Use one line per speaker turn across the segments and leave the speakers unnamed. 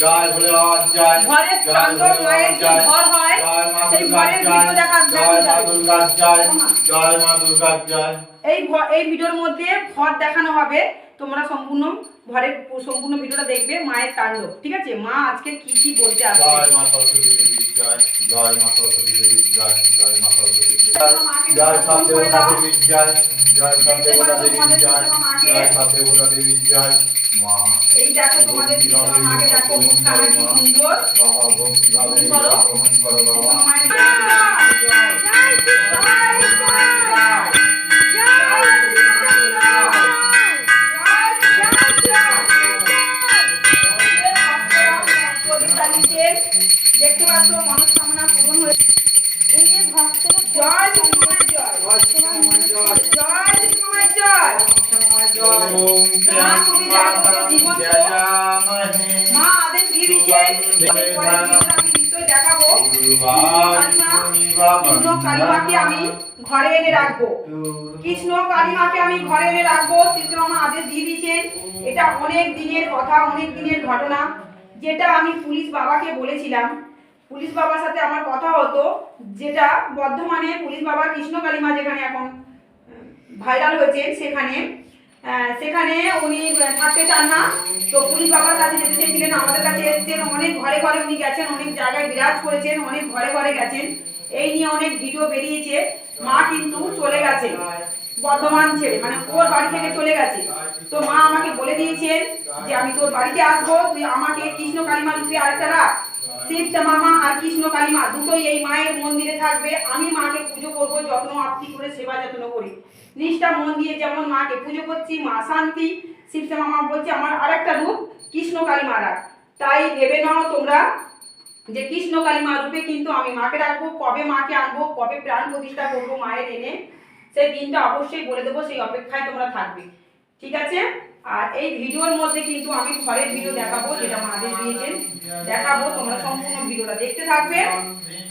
জয় জয় ভোলেনাথ জয়
ঘরের
জয়
মায়ের যে ঘর হয় সেই ঘরের ভিডিও দেখা
জয় মা
দেখানো
দুর্গা জয় জয় মা দুর্গা জয়।
এই এই ভিডিওর মধ্যে ঘর দেখানো হবে তোমরা সম্পূর্ণ ঘরের সম্পূর্ণ ভিডিওটা দেখবে মায়ের তাণ্ডব ঠিক আছে? মা আজকে কি কি বলতে আসছে
জয় মা সরস্বতী দেবী জয় জয় মা সরস্বতী দেবী জয় জয় মা সরস্বতী দেবী জয় জয় সব দেবতা দেবী জয় জয় সব দেবতা দেবী জয় জয় সব দেবতা দেবী জয়। মা
এই দেখো তোমাদের মাকে দেখো মুখখানা কি সুন্দর
ভক্তি
তুমি করো। দেখতে পাচ্ছ মনস্কামনা পূরণ হয়েছে
এই যে ভক্তরা
জয় জয়
ওম
মা, আমি ঘরে এনে রাখব কৃষ্ণ কালিমাকে আমি ঘরে এনে রাখব আদেশ দিয়ে দিয়েছেন এটা অনেক দিনের কথা অনেক দিনের ঘটনা যেটা আমি পুলিশ বাবাকে বলেছিলাম পুলিশ বাবার সাথে আমার কথা হতো যেটা বর্ধমানে পুলিশ বাবা কৃষ্ণ কালিমা যেখানে এখন ভাইরাল হয়েছে সেখানে সেখানে উনি থাকতে চান না। তো পুলিশ বাবার কাছে যেতে চেয়েছিলেন, আমাদের কাছে এসেছেন। অনেক ঘরে ঘরে উনি গেছেন, অনেক জায়গায় বিরাজ করেছেন, অনেক ঘরে ঘরে গেছেন। এই নিয়ে অনেক ভিডিও বেরিয়েছে। মা কিন্তু চলে গেছে। বর্ধমান ছেড়ে মানে ওর বাড়ি থেকে চলে গেছে। তো মা আমাকে বলে দিয়েছেন যে, আমি তোর বাড়িতে আসব। তুই আমাকে কৃষ্ণ কালিমা রূপে আরেকটা রাখ। শিব মামা আর কৃষ্ণ কালিমা দুটোই এই মায়ের মন্দিরে থাকবে। আমি মাকে পুজো যত্ন আপ্তি করে সেবা যত্ন করি। নিষ্ঠা মন দিয়ে যেমন মাকে পুজো করছি, মা শান্তি। শিব মা বলছে, আমার আরেকটা রূপ, কৃষ্ণ কালিমা রাখ। তাই ভেবে নাও তোমরা যে কৃষ্ণ কালিমা রূপে কিন্তু আমি মাকে রাখব, কবে মাকে আনব, কবে প্রাণ প্রতিষ্ঠা করব মায়ের এনে। সেই দিনটা অবশ্যই বলে দেবো, সেই অপেক্ষায় তোমরা থাকবে। ঠিক আছে? আর এই ভিডিওর মধ্যে কিন্তু আমি ঘরের ভিডিও দেখাবো, যেটা মা আদেশ দিয়েছেন। দেখাবো, তোমরা সম্পূর্ণ ভিডিওটা দেখতে থাকবে।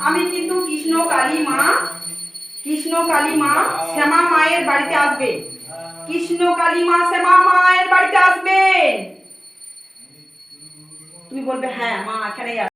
আমি কিন্তু কৃষ্ণ কালী মা কৃষ্ণ কালী মা শ্যামা মায়ের বাড়িতে আসবে। কৃষ্ণ কালী মা, শ্যামা মায়ের বাড়িতে আসবেন। তুমি বলবে হ্যাঁ মা এখানেই